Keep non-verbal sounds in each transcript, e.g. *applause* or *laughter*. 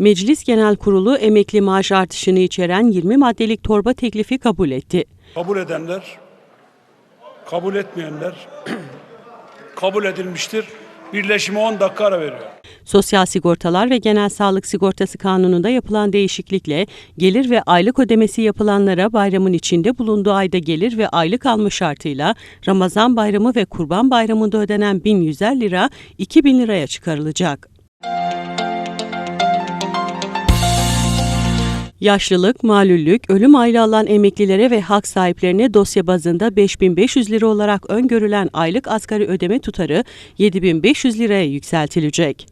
Meclis Genel Kurulu emekli maaş artışını içeren 20 maddelik torba teklifi kabul etti. Kabul edenler, kabul etmeyenler *clears throat* kabul edilmiştir. Birleşime 10 dakika ara veriyor. Sosyal Sigortalar ve Genel Sağlık Sigortası Kanunu'nda yapılan değişiklikle gelir ve aylık ödemesi yapılanlara bayramın içinde bulunduğu ayda gelir ve aylık alma şartıyla Ramazan bayramı ve Kurban bayramında ödenen 1100 lira 2000 liraya çıkarılacak. Yaşlılık, malüllük, ölüm aylığı alan emeklilere ve hak sahiplerine dosya bazında 5500 lira olarak öngörülen aylık asgari ödeme tutarı 7500 liraya yükseltilecek.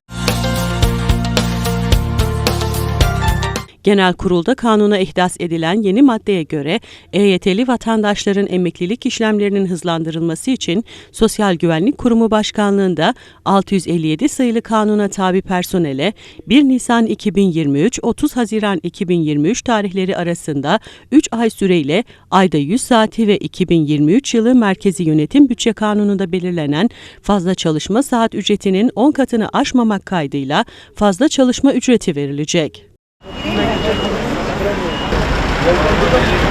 Genel kurulda kanuna ihdas edilen yeni maddeye göre EYT'li vatandaşların emeklilik işlemlerinin hızlandırılması için Sosyal Güvenlik Kurumu Başkanlığında 657 sayılı kanuna tabi personele 1 Nisan 2023 30 Haziran 2023 tarihleri arasında 3 ay süreyle ayda 100 saati ve 2023 yılı Merkezi Yönetim Bütçe Kanunu'nda belirlenen fazla çalışma saat ücretinin 10 katını aşmamak kaydıyla fazla çalışma ücreti verilecek. Thank you.